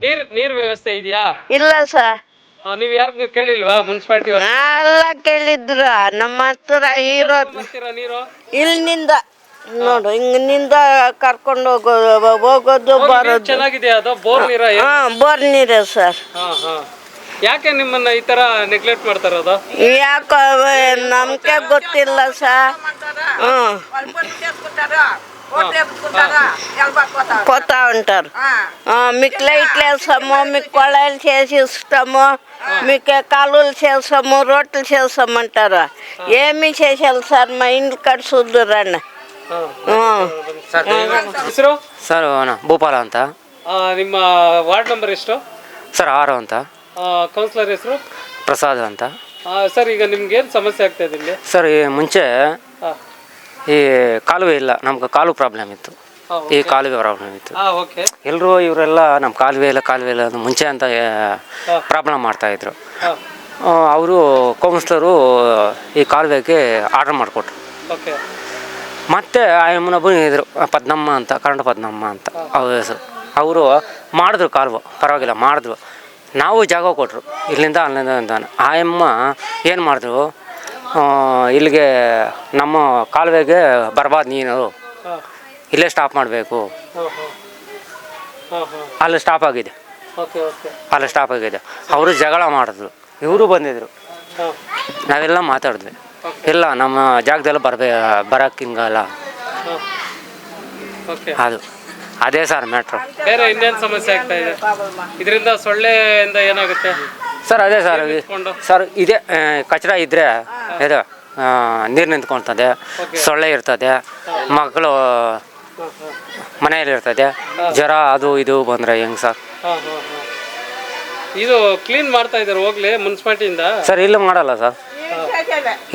ನೀರ್ ನೀರ್ ವ್ಯವಸ್ಥೆ ಇದೆಯಾ? ಇಲ್ಲ ಸರ್. ನೀವ್ ಯಾರು ಕೇಳಿಲ್ವಾ ಮುನ್ಸಿಪಾಲಿಟಿ ಎಲ್ಲ ಕೇಳಿದ್ರ. ನಮ್ಮ ಹತ್ರ ಇರೋ ನೀರು? ಇಲ್ಲಿನಿಂದ ನೋಡು ಹಿಂಗಿನಿಂದ ಕರ್ಕೊಂಡು ಹೋಗೋ ಹೋಗೋದು ನೀರ್ ಬರೋದು. ಚೆನ್ನಾಗಿದೆಯಾ ಅದು? ಬೋರ್ ನೀರ ಹಾ ಬೋರ್ ನೀರೇ ಸರ್. ಹಾ ಹಾ. ಯಾಕೆ ನಿಮ್ಮನ್ನ ಈ ತರ ನೆಗ್ಲೆಕ್ಟ್ ಮಾಡ್ತಾರದು ಯಾಕೋ ನಮ್ಗೆ ಗೊತ್ತಿಲ್ಲ ಸರ್. ಹ್ಮ್. పోతా ఉంటారు ఆ, మీకు లైట్లు వేస్తాము మీకు కొళాయిలు చేసి ఇస్తాము మీకు కాలువలు చేస్తాము రోడ్లు చేస్తామంటారు ఏమి చేసేయాలి సార్ మా ఇంటి కాడ చూద్దురండి ಹೆಸರು ಸರ್ ಅವನ ಭೂಪಾಲ ಅಂತ ನಿಮ್ಮ ವಾರ್ಡ್ ನಂಬರ್ ಎಷ್ಟು ಸರ್ ಆರು ಅಂತ ಕೌನ್ಸಿಲರ್ ಹೆಸರು ಪ್ರಸಾದ್ ಅಂತ ಸರ್ ಈಗ ನಿಮ್ಗೆ ಏನ್ ಸಮಸ್ಯೆ ಆಗ್ತಾ ಇದೆ ಇಲ್ಲಿ ಸರ್ ಈ ಮುಂಚೆ ಹಾ ಈ ಕಾಲುವೆ ಇಲ್ಲ ನಮ್ಗೆ ಕಾಲು ಪ್ರಾಬ್ಲಮ್ ಇತ್ತು. ಈ ಕಾಲುವೆ ಪ್ರಾಬ್ಲಮ್ ಇತ್ತು. ಎಲ್ಲರೂ ಇವರೆಲ್ಲ ನಮ್ಮ ಕಾಲುವೆ ಇಲ್ಲ ಕಾಲುವೆ ಇಲ್ಲ ಮುಂಚೆ ಅಂತ ಪ್ರಾಬ್ಲಮ್ ಮಾಡ್ತಾಯಿದ್ರು ಅವರು ಕೌನ್ಸ್ಲರು ಈ ಕಾಲುವೆಗೆ ಆರ್ಡರ್ ಮಾಡಿಕೊಟ್ರು. ಮತ್ತೆ ಆ ಯಮ್ಮನ ಇದ್ರು ಪದ್ನಮ್ಮ ಅಂತ ಕನ್ನಡ ಪದ್ನಮ್ಮ ಅಂತ ಅವ್ರ ಹೆಸರು. ಅವರು ಮಾಡಿದ್ರು ಕಾಲುವೆ ಪರವಾಗಿಲ್ಲ ಮಾಡಿದ್ರು. ನಾವು ಜಾಗ ಕೊಟ್ಟರು ಇಲ್ಲಿಂದ ಅಲ್ಲಿಂದ ಆ ಏನು ಮಾಡಿದ್ರು ಇಲ್ಲಿಗೆ ನಮ್ಮ ಕಾಲುವೆಗೆ ಬರಬಾರ್ದು ನೀನು. ಇಲ್ಲೇ ಸ್ಟಾಪ್ ಮಾಡಬೇಕು. ಅಲ್ಲಿ ಸ್ಟಾಪ್ ಆಗಿದೆ. Okay okay. ಅಲ್ಲಿ ಸ್ಟಾಪ್ ಆಗಿದೆ. ಅವರು ಜಗಳ ಮಾಡಿದ್ರು. ಇವರು ಬಂದಿದ್ರು. ನಾವೆಲ್ಲ ಮಾತಾಡಿದ್ವಿ. ಇಲ್ಲ ನಮ್ಮ ಜಾಗದಲ್ಲಿ ಬರಬೇ ಬರೋಕ್ಕೆ ಹಿಂಗಲ್ಲ. ಓಕೆ. ಅದು. ಅದೇ ಸರ್ ಮ್ಯಾಟ್ರು ಬೇರೆ ಇನ್ನೇನು ಸಮಸ್ಯೆ ಆಗ್ತಾ ಇದೆ? ಇದರಿಂದ ಸೊಳ್ಳೆಯಿಂದ ಏನಾಗುತ್ತೆ? ಸರ್ ಅದೇ ಸರ್ ಸರ್ ಇದೇ ಕಚಡ ಇದ್ರೆ ಇದ್ದರೆ ಇದು ನೀರು ನಿಂತ್ಕೊಳ್ತದೆ ಸೊಳ್ಳೆ ಇರ್ತದೆ ಮಕ್ಕಳು ಮನೆಯಲ್ಲಿ ಇರ್ತದೆ ಜ್ವರ ಅದು ಇದು ಬಂದರೆ ಹೆಂಗ್ ಸರ್? ಇದು ಕ್ಲೀನ್ ಮಾಡ್ತಾ ಇದ್ದಾರೆ ಹೋಗ್ಲಿ ಮುನ್ಸಿಪಾಲ್ಟಿಯಿಂದ? ಸರ್ ಇಲ್ಲಿ ಮಾಡಲ್ಲ ಸರ್.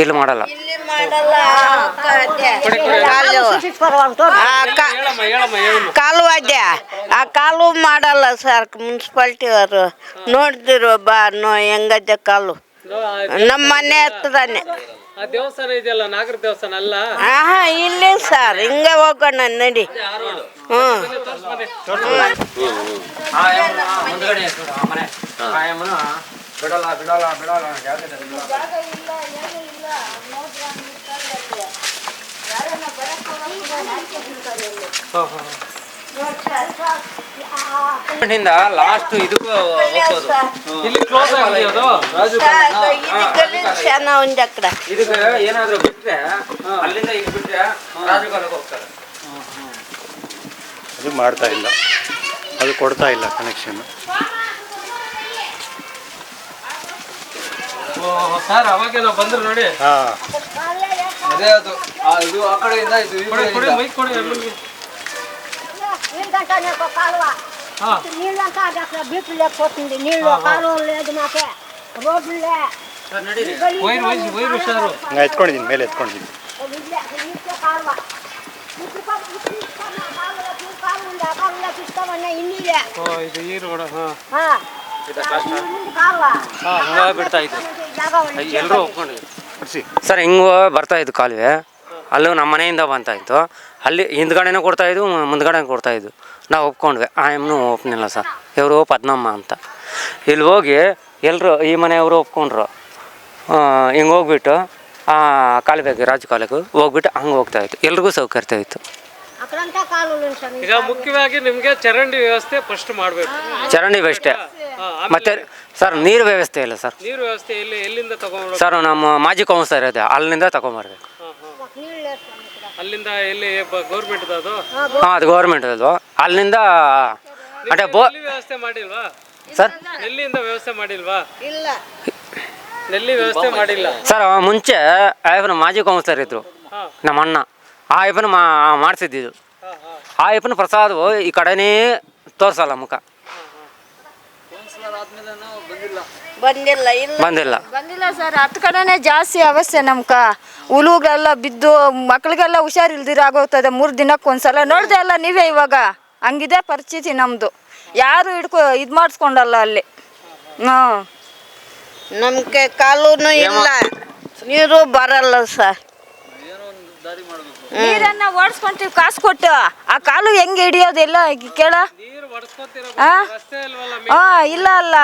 ಇಲ್ಲಿ ಮಾಡಲ್ಲ. ಕಾಲು ವಾದ್ಯ. ಆ ಕಾಲು ಮಾಡಲ್ಲ ಸರ್ ಮುನ್ಸಿಪಾಲ್ಟಿ ಅವರು ನೋಡಿದ್ರು ಬಾ ನೋ ಹೆಂಗದೆ ಕಾಲು. ನಮ್ಮ ಮನೆ ಹತ್ರನೇ. ಆ ದೇವಸ್ಥಾನ ಇದೆಯಲ್ಲ ನಾಗರ ದೇವಸ್ಥಾನ ಅಲ್ಲ? ಆಹಾ ಇಲ್ಲ ಸರ್ ಹಿಂಗೆ ಹೋಗೋಣ ನಡಿ. ಹ್ಞೂ. ಇಂದ ಲಾಸ್ಟ್ ಇದು ಹೋಗ್ಬೋದು. ಇಲ್ಲಿ ಕ್ಲೋಸ್ ಆಗಿರೋದು ಇದಕ್ಕೆ ಏನಾದರೂ ಬಿಟ್ರೆ ಅಲ್ಲಿಂದ ಇಲ್ಲಿ ಬಿಟ್ರೆ ರಾಜುಗಾಲಕ್ಕೆ ಹೋಗ್ತಾರೆ. ಅದು ಮಾಡ್ತಾ ಇಲ್ಲ. ಅದು ಕೊಡ್ತಾ ಇಲ್ಲ ಕನೆಕ್ಷನ್ ಸರ್ ಅವಾಗೆಲ್ಲ ಬಂದ್ರು ನೋಡಿ. ಹಾ. ಅದೇ ಅದು. ಆ, ಇದು ಆ ಕಡೆಯಿಂದ ಇದು ಈ ಕೊಡಿ ಕೊಡಿ ಕಡೆಯಿಂದ. ಮೈಕ್ ಕೊಡಿ ಎಲ್ಲರಿಗೂ నీళ్ళంటే నాకు కాలువ ಹಾ నీళ్ళంతా అది అక్కడ బీచ్ లేకపోతుంది నీళ్ళు కాలువ లేదు మాకే రోడ్లు లే ವೈರ್ ವೈರ್ ವೈರ್ ಹುಷಾರು ನಾ ಎತ್ಕೊಂಡಿದ್ದೀನಿ ಮೇಲೆ ಎತ್ಕೊಂಡಿದ್ದೀನಿ ఇచ్చే కాలువ ఇప్పుడు పా- ఇప్పుడు ఇస్తాను ఆ కాలువలో ఇప్పుడు కాలువ ఉంది ఆ కాలువలోకి ఇస్తామన్నా ఇన్నీలే ಓ ಇದು ಈರು ಕೂಡ ಹಾ ఆ. ఉంది కాలువ ಹಾ ಹಂಗ ಬಿಡ್ತಾ ಇದ್ರು జాగా ఉంది ಎಲ್ಲರೂ ಒಪ್ಕೊಂಡಿದ್ರು ಕೊಡಿಸಿ ಸರ್ ಹಿಂಗೆ ಬರ್ತಾ ಇದ್ದು ಕಾಲುವೆ ಅಲ್ಲೂ ನಮ್ಮ ಮನೆಯಿಂದ ಬಂತಾಯಿತು. ಅಲ್ಲಿ ಹಿಂದ್ಗಡೆನೂ ಕೊಡ್ತಾಯಿದ್ವು ಮುಂದ್ಗಡೆನೂ ಕೊಡ್ತಾಯಿದ್ವು. ನಾವು ಒಪ್ಕೊಂಡ್ವಿ ಆ ಎಮ್ನು ಒಪ್ನಿಲ್ಲ ಸರ್. ಇವರು ಪದ್ಮಮ್ಮ ಅಂತ. ಇಲ್ಲಿ ಹೋಗಿ ಎಲ್ಲರೂ ಈ ಮನೆಯವರು ಒಪ್ಕೊಂಡ್ರು. ಹಿಂಗೆ ಹೋಗ್ಬಿಟ್ಟು ಕಾಲುವೆಗೆ ರಾಜ ಕಾಲೇಜು ಹೋಗ್ಬಿಟ್ಟು ಹಂಗೆ ಹೋಗ್ತಾಯಿತ್ತು. ಎಲ್ರಿಗೂ ಸೌಕರ್ಯ ಇತ್ತು. ಈಗ ಮುಖ್ಯವಾಗಿ ನಿಮಗೆ ಚರಂಡಿ ವ್ಯವಸ್ಥೆ ಫಸ್ಟ್ ಮಾಡಬೇಕು. ಚರಂಡಿ ವ್ಯವಸ್ಥೆ. ಮತ್ತೆ ಸರ್ ನೀರು ವ್ಯವಸ್ಥೆ ಇಲ್ಲ ಸರ್. ನೀರು ವ್ಯವಸ್ಥೆ ಎಲ್ಲಿಂದ ಸರ್ ನಮ್ಮ ಮಾಜಿ ಕೌನ್ಸರ್ ಇದೆ ಅಲ್ಲಿಂದ ತಗೊಂಡ್ಬರ್ಬೇಕು. ಅಲ್ಲಿಂದ ಎಲ್ಲಿ ಗೌರ್ಮೆಂಟ್ ಅದು ಹಾಂ ಅದು ಗೌರ್ಮೆಂಟ್ ಅದು ಅಲ್ಲಿಂದ ಅಂದ್ರೆ ಬೋ ವ್ಯವಸ್ಥೆ ಮಾಡಿಲ್ವಾ? ಸರ್? ಎಲ್ಲಿಂದ ವ್ಯವಸ್ಥೆ ಮಾಡಿಲ್ವಾ? ಇಲ್ಲ. ಎಲ್ಲಿ ವ್ಯವಸ್ಥೆ ಮಾಡಿಲ್ಲ? ಸರ್ ಅವ ಮುಂಚೆ ಆಯಪ್ಪನ ಮಾಜಿ ಕೌನ್ಸಿಲರ್ ಇದ್ರು. ನಮ್ಮ ಅಣ್ಣ. ಆ ಅಯ್ಯಪ್ಪನ ಮಾ ಮಾಡಿಸಿದ್ದು ಹಾ ಹಾ. ಆ ಅಯ್ಯಪ್ಪನ ಪ್ರಸಾದ್ ಈ ಕಡೆನೇ ತೋರಿಸಲ್ಲ ಮುಖ. ಬಂದಿಲ್ಲ ಇಲ್ಲ. ಬಂದಿಲ್ಲ. ಬಂದಿಲ್ಲ ಸರ್ ಹತ್ತು ಕಡೆನೇ ಜಾಸ್ತಿ ಅವಸ್ಥೆ ನಮ್ಕ. ಹುಳುಗಳೆಲ್ಲ ಬಿದ್ದು ಮಕ್ಳಿಗೆಲ್ಲ ಹುಷಾರಿಲ್ದಿರ ಆಗೋಗ್ತದೆ ಮೂರು ದಿನಕ್ಕೆ ಒಂದ್ಸಲ. ನೋಡಿದೆ ಅಲ್ಲ ನೀವೇ ಇವಾಗ? ಹಂಗಿದೆ ಪರಿಸ್ಥಿತಿ ನಮ್ಮದು ಯಾರು ಹಿಡ್ಕೊ ಇದು ಮಾಡಿಸ್ಕೊಂಡಲ್ಲ ಅಲ್ಲಿ. ಹ್ಞೂ ನಮ್ಗೆ ಕಾಲೂನು ಇಲ್ಲ. ನೀರು ಬರಲ್ಲ ಸರ್. ನೀರನ್ನ ಓಡಿಸ್ಕೊಂತೀವಿ ಕಾಸು ಕೊಟ್ಟು. ಆ ಕಾಲು ಹೆಂಗೆ ಹಿಡಿಯೋದಿಲ್ಲ ಕೇಳ. ಹಾ ಇಲ್ಲ ಅಲ್ಲ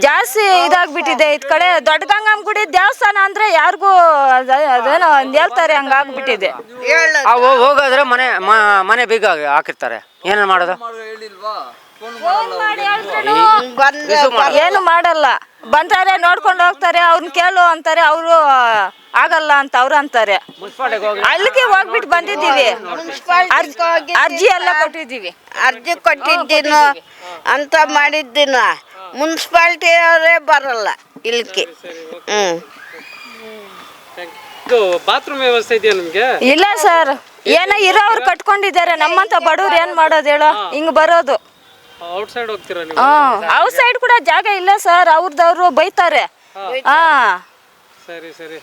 ಜಾಸ್ತಿ ಇದಾಗ್ಬಿಟ್ಟಿದೆ. ಇದ್ ಕಡೆ ದೊಡ್ಡ ಗಂಗಮ್ಮ ಗುಡಿ ದೇವಸ್ಥಾನ ಅಂದ್ರೆ ಯಾರಿಗೂ ಅದ- ಅದೇನೋ ಒಂದ್ ಹೇಳ್ತಾರೆ ಹಂಗಾಗ್ಬಿಟ್ಟಿದೆ ಅವು ಹೋಗೋದ್ರೆ ಮನೆ ಮ- ಮನೆ ಬೀಗ ಹಾಕಿರ್ತಾರೆ. ಏನೇನು ಮಾಡೋದು? ಹೇಳಿಲ್ವಾ? ಫೋನ್ ಬಂದು ಏನು ಮಾಡಲ್ಲ. ಬಂತಾರೆ ನೋಡ್ಕೊಂಡು ಹೋಗ್ತಾರೆ ಅವ್ರನ್ನ ಕೇಳು ಅಂತಾರೆ ಅವರು ಆಗಲ್ಲ ಅಂತ ಅವ್ರು ಅಂತಾರೆ. ಅಲ್ಲಿಗೆ ಹೋಗ್ಬಿಟ್ಟು ಬಂದಿದ್ದೀವಿ. ಅರ್ಜಿ- ಅರ್ಜಿ ಎಲ್ಲ ಕೊಟ್ಟಿದ್ದೀವಿ. ಅರ್ಜಿ ಕೊಟ್ಟಿದ್ದೀನು ಅಂತ ಮಾಡಿದ್ದೀನ ಮುನ್ಸಿಪಾಲ್ಟಿ ಅವರೇ ಬರಲ್ಲ ಇಲ್ಲಿಗೆ. ಹ್ಮ್. ಬಾತ್ರೂಮ್ ವ್ಯವಸ್ಥೆ ಇದೆಯಾ ನಿಮ್ಗೆ? ಇಲ್ಲ ಸರ್ ಏನೋ ಇರೋರು ಕಟ್ಕೊಂಡಿದ್ದಾರೆ ನಮ್ಮಂತ ಬಡವ್ರು ಏನ್ ಮಾಡೋದು ಹೇಳೋ ಹಿಂಗ್ ಬರೋದು. ಔಟ್ ಸೈಡ್ ಹೋಗ್ತೀರಾ ನೀವು? ಹಾ ಔಟ್ ಸೈಡ್ ಕೂಡ ಜಾಗ ಇಲ್ಲ ಸರ್ ಅವ್ರದವ್ರು ಬೈತಾರೆ. ಹಾ. ಸರಿ ಸರಿ.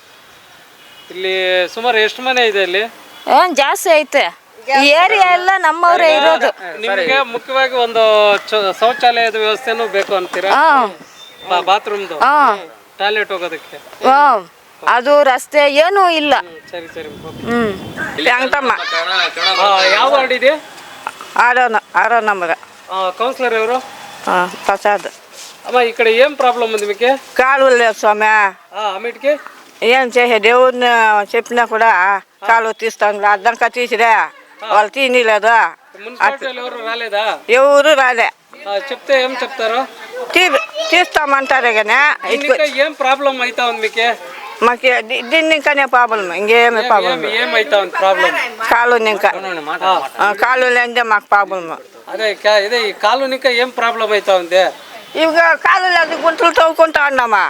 ಇಲ್ಲಿ ಸುಮಾರು ಎಷ್ಟು ಮನೆ ಇದೆ ಇಲ್ಲಿ? ಏನ್ ಜಾಸ್ತಿ ಐತೆ. ಈ ಏರಿಯಾ ಎಲ್ಲ ನಮ್ಮವರೇ ಇರೋದು. ನಿಮಗೆ ಮುಖ್ಯವಾಗಿ ಒಂದು ಚ- ಶೌಚಾಲಯದ ವ್ಯವಸ್ಥೆನೂ ಬೇಕು ಅಂತೀರಾ? ಹಾ ಬಾತ್ರೂಮ್ದು? ಹಾ ಟಾಯ್ಲೆಟ್ ಹೋಗೋದಕ್ಕೆ? ಹಾ ಅದು ರಸ್ತೆ ಏನೂ ಇಲ್ಲ. ಸರಿ ಸರಿ. ಓಕೆ. ಹ್ಮ್. ಹೆಂಗಮ್ಮ ಆ, ಯಾವ ವಾರ್ಡ್ ಇದೆ? ಆರೋ ಆರೋ ನಂಬರ್ కౌన్సిలర్ ఎవరు? ప్రసాద్. అమ్మా ఇక్కడ ఏం ప్రాబ్లం ఉంది మీకు? కాలువలు లేదు స్వామి. ఏం చేసే దేవుడిని చెప్పినా కూడా కాలువ తీస్తాను అద్దంకా తీసిరా. వాళ్ళు తీయలేదు ఎవరు రాలేదా? ఎవరు రాలే. చెప్తే ఏం చెప్తారు? తీస్తామంటారే కానీ ఏం ప్రాబ్లం అవుతా ఉంది మీకే? మాకు దీన్ని ఇంకానే ప్రాబ్లం ఇంకేమి ప్రాబ్లం? కాలు ఇంకా. కాలు లేదే మాకు ప్రాబ్లం అదే ఇదే ఈ కాలనీకి ఏం ప్రాబ్లం అవుతా ఉంది? ఇవి కాలు గుంటలు తవ్వుకుంటా ఉన్నామా?